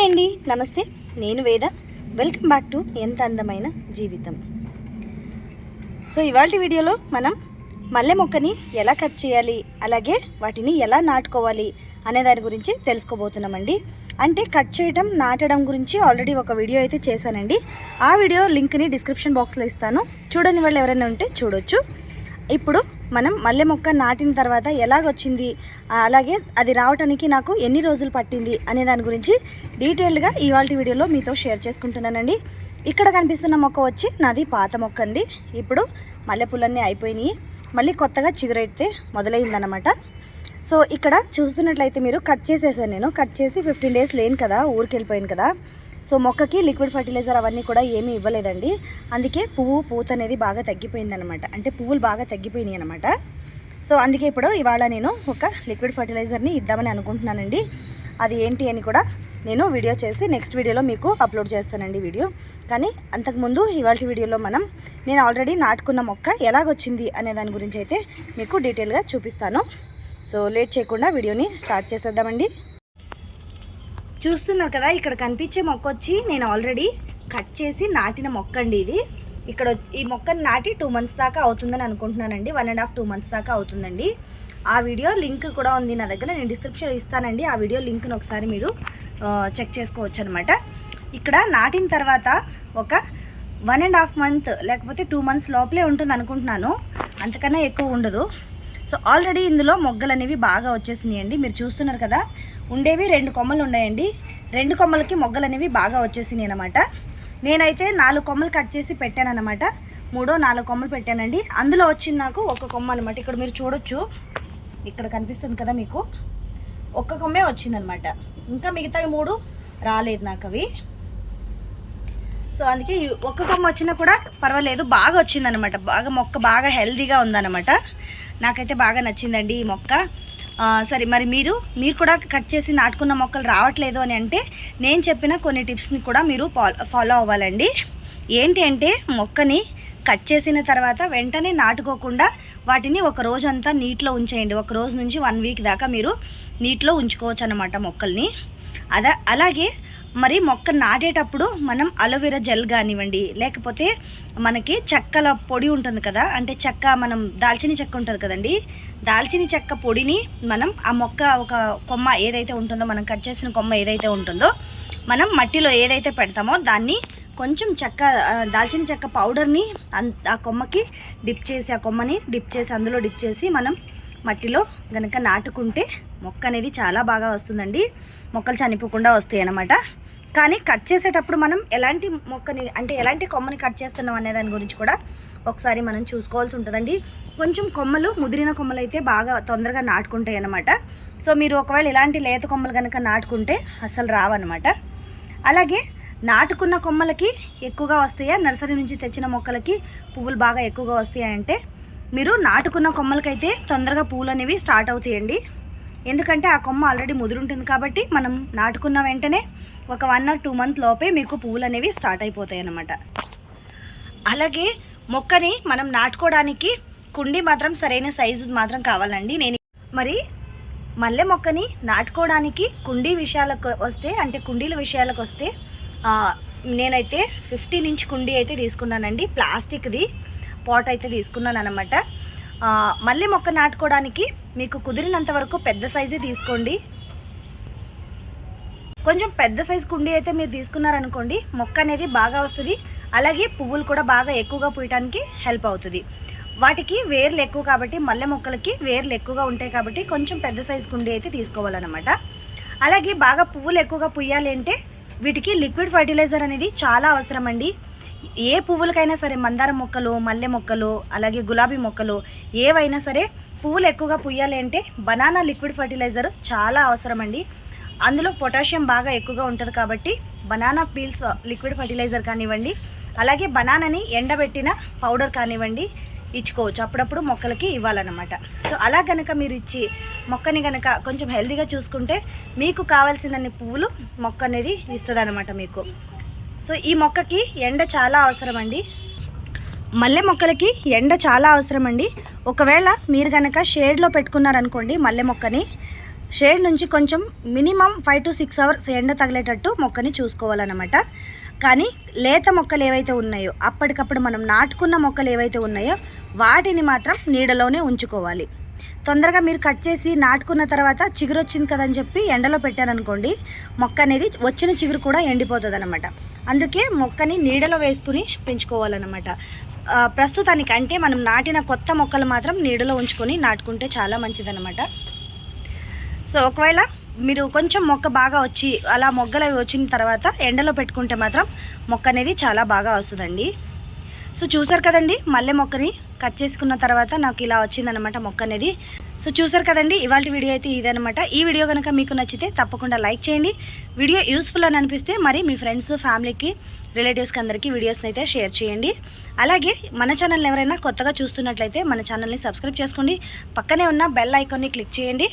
Hi అండి నమస్తే. నేను వేద. వెల్కమ్ బ్యాక్ టు ఎంత అందమైన జీవితం. సో ఇవాళ వీడియోలో మనం మల్లె మొక్కని ఎలా కట్ చేయాలి అలాగే వాటిని ఎలా నాటుకోవాలి అనే దాని గురించి తెలుసుకోబోతున్నామండి. అంటే కట్ చేయటం నాటడం గురించి ఆల్రెడీ ఒక వీడియో అయితే చేశానండి. ఆ వీడియో లింక్ని డిస్క్రిప్షన్ బాక్స్లో ఇస్తాను. చూడని వాళ్ళు ఎవరైనా ఉంటే చూడొచ్చు. ఇప్పుడు మనం మల్లె మొక్క నాటిన తర్వాత ఎలాగొచ్చింది? అలాగే అది రావటానికి నాకు ఎన్ని రోజులు పట్టింది? అనే దాని గురించి డీటెయిల్డ్గా ఇవాళ వీడియోలో మీతో షేర్ చేసుకుంటున్నానండి. ఇక్కడ కనిపిస్తున్న మొక్క వచ్చి నాది పాత మొక్క అండి. ఇప్పుడు మల్లెపూలన్నీ అయిపోయినాయి. మళ్ళీ కొత్తగా చిగురైతే మొదలైందనమాట సో ఇక్కడ చూస్తున్నట్లయితే మీరు కట్ చేసేసాను నేను. కట్ చేసి ఫిఫ్టీన్ డేస్ లేను కదా ఊరికి వెళ్ళిపోయాను కదా. సో మొక్కకి లిక్విడ్ ఫర్టిలైజర్ అవన్నీ కూడా ఏమీ ఇవ్వలేదండి. అందుకే పువ్వు పూత అనేది బాగా తగ్గిపోయిందనమాట అంటే పువ్వులు బాగా తగ్గిపోయినాయి అనమాట సో అందుకే ఇప్పుడు ఇవాళ నేను ఒక లిక్విడ్ ఫర్టిలైజర్ని ఇద్దామని అనుకుంటున్నానండి. అది ఏంటి అని కూడా నేను వీడియో చేసి నెక్స్ట్ వీడియోలో మీకు అప్లోడ్ చేస్తానండి వీడియో. కానీ అంతకుముందు ఇవాళ వీడియోలో మనం నేను ఆల్రెడీ నాటుకున్న మొక్క ఎలాగొచ్చింది అనే దాని గురించి అయితే మీకు డీటెయిల్గా చూపిస్తాను. సో లేట్ చేయకుండా వీడియోని స్టార్ట్ చేసేద్దామండి. చూస్తున్నారు కదా ఇక్కడ కనిపించే మొక్క వచ్చి నేను ఆల్రెడీ కట్ చేసి నాటిన మొక్క అండి ఇది. ఇక్కడ వచ్చి- ఈ మొక్కను నాటి టూ మంత్స్ దాకా అవుతుందని అనుకుంటున్నానండి. One and half two months దాకా అవుతుందండి. ఆ వీడియో లింక్ కూడా ఉంది నా దగ్గర నేను డిస్క్రిప్షన్ ఇస్తానండి. ఆ వీడియో లింక్ను ఒకసారి మీరు చెక్ చేసుకోవచ్చు అనమాట ఇక్కడ నాటిన తర్వాత ఒక వన్ అండ్ హాఫ్ మంత్ లేకపోతే టూ మంత్స్ లోపలే ఉంటుంది అనుకుంటున్నాను అంతకన్నా ఎక్కువ ఉండదు. సో ఆల్రెడీ ఇందులో మొగ్గలు అనేవి బాగా వచ్చేసినాయి అండి మీరు చూస్తున్నారు కదా ఉండేవి రెండు కొమ్మలు ఉన్నాయండి. రెండు కొమ్మలకి మొగ్గలు అనేవి బాగా వచ్చేసినాయి అనమాట నేనైతే నాలుగు కొమ్మలు కట్ చేసి పెట్టాను అనమాట మూడో నాలుగు కొమ్మలు పెట్టానండి. అందులో వచ్చింది నాకు ఒక కొమ్మ అనమాట ఇక్కడ మీరు చూడొచ్చు. ఇక్కడ కనిపిస్తుంది కదా మీకు. ఒక్క కొమ్మే వచ్చిందనమాట ఇంకా మిగతావి మూడు రాలేదు నాకు అవి. సో అందుకే ఒక్క కొమ్మ వచ్చినా కూడా పర్వాలేదు. బాగా వచ్చిందనమాట బాగా మొక్క బాగా హెల్దీగా ఉందన్నమాట. నాకైతే బాగా నచ్చిందండి ఈ మొక్క. సరే మరి మీరు మీరు కూడా కట్ చేసి నాటుకున్న మొక్కలు రావట్లేదు అని అంటే నేను చెప్పిన కొన్ని టిప్స్ని కూడా మీరు ఫాలో అవ్వాలండి. ఏంటి అంటే మొక్కని కట్ చేసిన తర్వాత వెంటనే నాటుకోకుండా వాటిని ఒక రోజంతా నీటిలో ఉంచేయండి. ఒక రోజు నుంచి వన్ వీక్ దాకా మీరు నీటిలో ఉంచుకోవచ్చు అనమాట మొక్కల్ని. అదా అలాగే మరి మొక్క నాటేటప్పుడు మనం అలోవెరా జెల్ కానివ్వండి లేకపోతే మనకి చెక్కల పొడి ఉంటుంది కదా అంటే చెక్క మనం దాల్చిన చెక్క ఉంటుంది కదండి దాల్చిన చెక్క పొడిని మనం ఆ మొక్క ఒక కొమ్మ ఏదైతే ఉంటుందో మనం కట్ చేసిన కొమ్మ ఏదైతే ఉంటుందో మనం మట్టిలో ఏదైతే పెడతామో దాన్ని కొంచెం చెక్క దాల్చిన చెక్క పౌడర్ని అన్- ఆ కొమ్మకి డిప్ చేసి ఆ కొమ్మని డిప్ చేసి అందులో డిప్ చేసి మనం మట్టిలో గనక నాటుకుంటే మొక్క అనేది చాలా బాగా వస్తుందండి. మొక్కలు చనిపోకుండా వస్తాయి అన్నమాట కానీ కట్ చేసేటప్పుడు మనం ఎలాంటి మొక్కని అంటే ఎలాంటి కొమ్మని కట్ చేస్తున్నాం అనే దాని గురించి కూడా ఒకసారి మనం చూసుకోవాల్సి ఉంటుందండి. కొంచెం కొమ్మలు ముదిరిన కొమ్మలు అయితే బాగా తొందరగా నాటుకుంటాయి అన్నమాట. సో మీరు ఒకవేళ ఇలాంటి లేత కొమ్మలు కనుక నాటుకుంటే అసలు రావన్నమాట. అలాగే నాటుకున్న కొమ్మలకి ఎక్కువగా వస్తాయా? నర్సరీ నుంచి తెచ్చిన మొక్కలకి పువ్వులు బాగా ఎక్కువగా వస్తాయా అంటే మీరు నాటుకున్న కొమ్మలకైతే తొందరగా పువ్వులు అనేవి స్టార్ట్ అవుతాయండి. ఎందుకంటే ఆ కొమ్మ ఆల్రెడీ ముదురుంటుంది కాబట్టి మనం నాటుకున్న వెంటనే ఒక వన్ ఆర్ టూ మంత్ లోపే మీకు పువ్వులు అనేవి స్టార్ట్ అయిపోతాయి అన్నమాట. అలాగే మొక్కని మనం నాటుకోవడానికి కుండి మాత్రం సరైన సైజు మాత్రం కావాలండి. నేను మరి మల్లె మొక్కని నాటుకోవడానికి కుండీ విషయాలకు వస్తే అంటే కుండీల విషయాలకు వస్తే నేనైతే ఫిఫ్టీన్ ఇంచ్ కుండీ అయితే తీసుకున్నానండి. ప్లాస్టిక్ది పాట్ అయితే తీసుకున్నాను అనమాట మల్లె మొక్క నాటుకోవడానికి మీకు కుదిరినంత వరకు పెద్ద సైజే తీసుకోండి. కొంచెం పెద్ద సైజు కుండీ అయితే మీరు తీసుకున్నారనుకోండి మొక్క అనేది బాగా వస్తుంది. అలాగే పువ్వులు కూడా బాగా ఎక్కువగా పూయటానికి హెల్ప్ అవుతుంది. వాటికి వేర్లు ఎక్కువ కాబట్టి మల్లె మొక్కలకి వేర్లు ఎక్కువగా ఉంటాయి కాబట్టి కొంచెం పెద్ద సైజు కుండీ అయితే తీసుకోవాలన్నమాట. అలాగే బాగా పువ్వులు ఎక్కువగా పుయ్యాలి అంటే వీటికి లిక్విడ్ ఫర్టిలైజర్ అనేది చాలా అవసరం అండి ఏ పువ్వులకైనా సరే మందార మొక్కలు మల్లె మొక్కలు అలాగే గులాబీ మొక్కలు ఏవైనా సరే పువ్వులు ఎక్కువగా పుయ్యాలి అంటే బనానా లిక్విడ్ ఫర్టిలైజర్ చాలా అవసరం అండి అందులో పొటాషియం బాగా ఎక్కువగా ఉంటుంది కాబట్టి బనానా పీల్స్ లిక్విడ్ ఫర్టిలైజర్ కానివ్వండి అలాగే బనానాని ఎండబెట్టిన పౌడర్ కానివ్వండి ఇచ్చుకోవచ్చు. అప్పుడప్పుడు మొక్కలకి ఇవ్వాలన్నమాట. సో అలా కనుక మీరు ఇచ్చి మొక్కని కనుక కొంచెం హెల్తీగా చూసుకుంటే మీకు కావాల్సినన్ని పువ్వులు మొక్క అనేది ఇస్తుంది మీకు. సో ఈ మొక్కకి ఎండ చాలా అవసరం అండి మల్లె మొక్కలకి ఎండ చాలా అవసరం అండి ఒకవేళ మీరు కనుక షేడ్లో పెట్టుకున్నారనుకోండి మల్లె మొక్కని షేడ్ నుంచి కొంచెం minimum five to six hours ఎండ తగిలేటట్టు మొక్కని చూసుకోవాలన్నమాట. కానీ లేత మొక్కలు ఏవైతే ఉన్నాయో అప్పటికప్పుడు మనం నాటుకున్న మొక్కలు ఏవైతే ఉన్నాయో వాటిని మాత్రం నీడలోనే ఉంచుకోవాలి. తొందరగా మీరు కట్ చేసి నాటుకున్న తర్వాత చిగురు వచ్చింది కదని చెప్పి ఎండలో పెట్టారనుకోండి మొక్క అనేది వచ్చిన చిగురు కూడా ఎండిపోతుంది అనమాట అందుకే మొక్కని నీడలో వేసుకుని పెంచుకోవాలన్నమాట. ప్రస్తుతానికి అంటే మనం నాటిన కొత్త మొక్కలు మాత్రం నీడలో ఉంచుకొని నాటుకుంటే చాలా మంచిదన్నమాట. సో ఒకవేళ మీరు కొంచెం మొక్క బాగా వచ్చి అలా మొగ్గలు వచ్చిన తర్వాత ఎండలో పెట్టుకుంటే మాత్రం మొక్క అనేది చాలా బాగా వస్తుందండి. సో చూసారు కదండి మల్లె మొక్కని కట్ చేసుకున్న తర్వాత నాకు ఇలా వచ్చిందనమాట మొక్క అనేది. సో చూసారు కదండి ఇవాళ వీడియో అయితే ఇదనమాట ఈ వీడియో కనుక మీకు నచ్చితే తప్పకుండా లైక్ చేయండి. వీడియో యూస్ఫుల్ అని అనిపిస్తే మరి మీ ఫ్రెండ్స్ ఫ్యామిలీకి రిలేటివ్స్కి అందరికీ వీడియోస్ని అయితే షేర్ చేయండి. అలాగే మన ఛానల్ ఎవరైనా కొత్తగా చూస్తున్నట్లయితే మన ఛానల్ని సబ్స్క్రైబ్ చేసుకోండి. పక్కనే ఉన్న బెల్ ఐకాన్ని క్లిక్ చేయండి.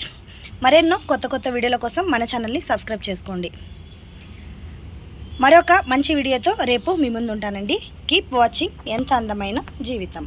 మరెన్నో కొత్త కొత్త వీడియోల కోసం మన ఛానల్ని సబ్స్క్రైబ్ చేసుకోండి. మరొక మంచి వీడియోతో రేపు మీ ముందు ఉంటానండి కీప్ వాచింగ్ ఎంత అందమైన జీవితం.